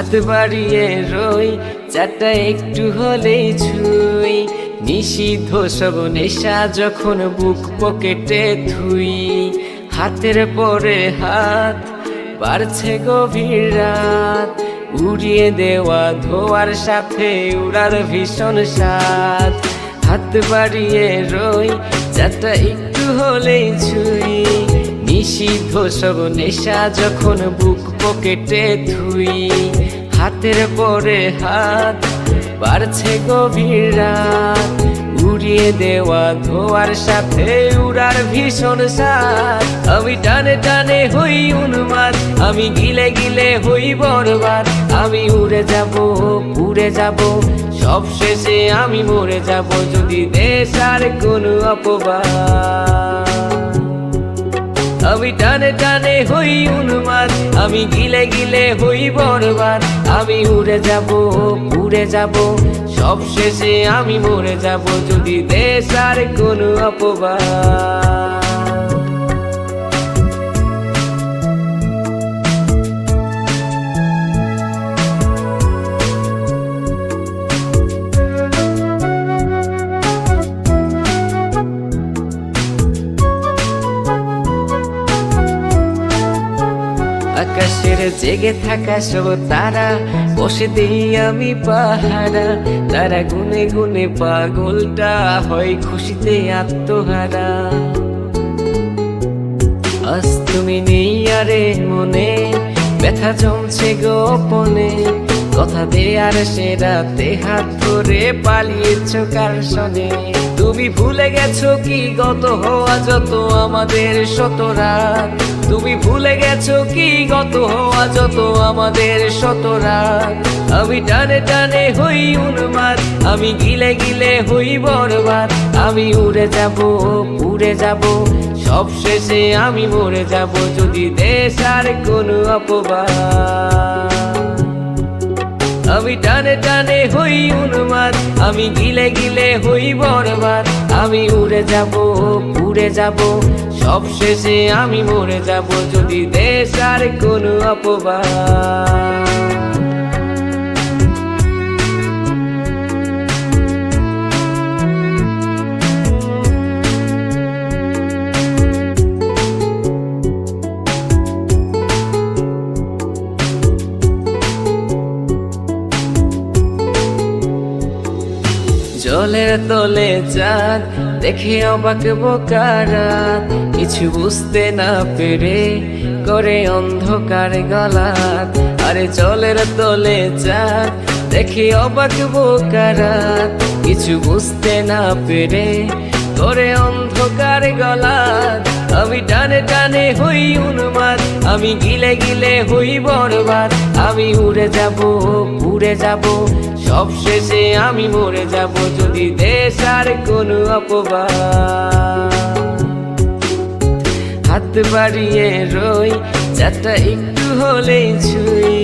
বাড়িয়ে রই, চারটা একটু হলেই ছুই। নিষিদ্ধ সব নেশা যখন বুক পকেটে ধুই। হাতের পরে হাত বাড়ছে গভীর রাত। উড়িয়ে দেওয়া ধোয়ার সাথে উড়ার ভীষণ স্বাদ। হাত বাড়িয়ে রই, চারটা একটু হলেই ছুই। নিষিদ্ধ সব নেশা যখন বুক পকেটে থুই হাতের পরে হাত বাড়ছে গভীর রাত। উড়িয়ে দেওয়া ধোয়ার সাথে উড়ার ভীষণ সাথ আমি টানে টানে হই উন্মাদ, আমি গিলে গিলে হই বরবাদ। আমি উড়ে যাব উড়ে যাব সব শেষে আমি মরে যাব যদি দেশ আর কোনো অপবাদ। আমি টানে টানে হই উন্মাদ, আমি গিলে গিলে হই বরবাদ। আমি উড়ে যাব উড়ে যাব, সব শেষে আমি মরে যাব। যদি দেশ আর কোনো অপবাদ। আকাশের জেগে থাকা সব তারা। বসে দিই আমি পাহারা, তারা গুনে গুনে পাগলটা হয় খুশিতে আত্মহারা। আজ তুমি নেই আরে মনে, ব্যথা জমছে গোপনে কথা দে আর সে রাতে হাত ধরে পালিয়েছ কার সনে তুমি ভুলে গেছো কি গত হওয়া যত আমাদের শত রাত? তুমি ভুলে গেছো কি গত হওয়া যত আমাদের শত রাত? আমি টানে টানে হই উন্মাদ, আমি গিলে গিলে হই বরবাদ। আমি উড়ে যাব উড়ে যাব, সব শেষে আমি মরে যাব। যদি দেশ আর কোনো অপবাদ। আমি টানে টানে হই উন্মাদ, আমি গিলে গিলে হই বরবাদ। আমি উড়ে যাব উড়ে যাব সব শেষে আমি মরে যাব, যদি দেশ আর কোনো অপবাদ। জলের তলে চাঁদ, দেখে অবাক বোকারা, কিছু বুঝতে না পেরে করে অন্ধকার গলাত। আরে জলের তলে চাঁদ, দেখে অবাক বোকারা, কিছু বুঝতে না পেরে করে অন্ধকার গলাত। আমি টানে টানে হই উন্মাদ, আমি গিলে গিলে হই বরবাদ। আমি উড়ে যাব উড়ে যাব, সব শেষে আমি মরে যাব, যদি দেশ আর কোনো অপবাদ। হাত বাড়িয়ে রই চারটা একটু হলেই ছুই।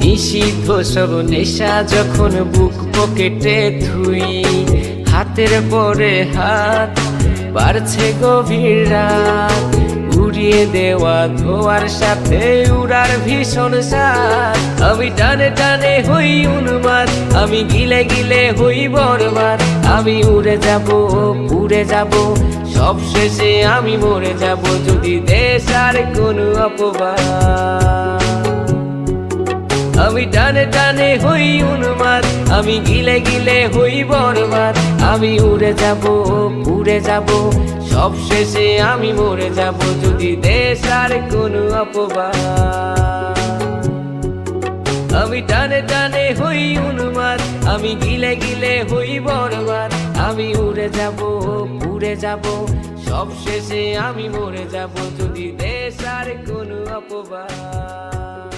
নিষিদ্ধ সব নেশা যখন বুক পকেটে থুই হাতের পরে হাত বাড়ছে গভীর রাত। উড়িয়ে দেওয়া ধোয়ার সাথে উড়ার ভীষণ সাথ আমি টানে টানে হই উন্মাদ, আমি গিলে গিলে হই বরবাদ। আমি উড়ে যাব উড়ে যাব সব শেষে আমি মরে যাব। যদি দেশ আর কোনো অপবাদ। টানে টানে হই উন্মাদ। আমি গিলে গিলে হই বরবাদ। আমি উড়ে যাব উড়ে যাব। সব শেষে আমি মরে যাব, যদি দেশ আর কোনো অপবাদ। আমি টানে টানে হই উন্মাদ। আমি গিলে গিলে হই বরবাদ। আমি উড়ে যাব উড়ে যাব। সব শেষে আমি মরে যাব, যদি দেশ আর কোনো অপবাদ।